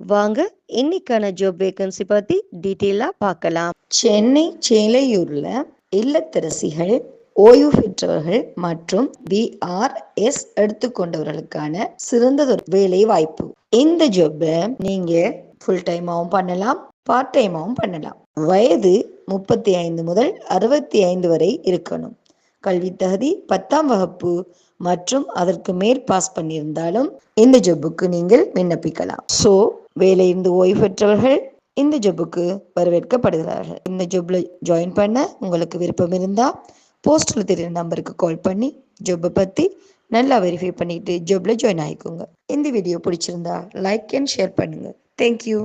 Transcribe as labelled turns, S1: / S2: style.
S1: வாங்க இன்னைக்கான job vacancy பத்தி டீட்டெயிலா பார்க்கலாம். சென்னை சேலையூர்ல இல்லத்தரசிகள் ஓய்வு பெற்றவர்கள் மற்றும் பிஆர்எஸ் எடுத்துக்கொண்டவர்களுக்கான சிறந்ததொரு வேலை வாய்ப்பு இந்த ஜாப்பை நீங்க ஃபுல் டைமாவும் பண்ணலாம் பார்ட் டைமாவும் பண்ணலாம். வயது முப்பத்தி ஐந்து முதல் அறுபத்தி ஐந்து வரை இருக்கணும். கல்வி தகுதி பத்தாம் வகுப்பு மற்றும் அதற்கு மேல் பாஸ் பண்ணியிருந்தாலும் இந்த ஜப்புக்கு நீங்கள் விண்ணப்பிக்கலாம். ஸோ வேலையிருந்து ஓய்வு பெற்றவர்கள் இந்த ஜப்புக்கு வரவேற்கப்படுகிறார்கள். இந்த ஜப்ல ஜாயின் பண்ண உங்களுக்கு விருப்பம் இருந்தால் போஸ்டில் தெரியுற நம்பருக்கு கால் பண்ணி ஜப்பை பற்றி நல்லா வெரிஃபை பண்ணிட்டு ஜப்ல ஜாயின் ஆகிக்கோங்க இந்த வீடியோ பிடிச்சிருந்தா லைக் அண்ட் ஷேர் பண்ணுங்க. Thank you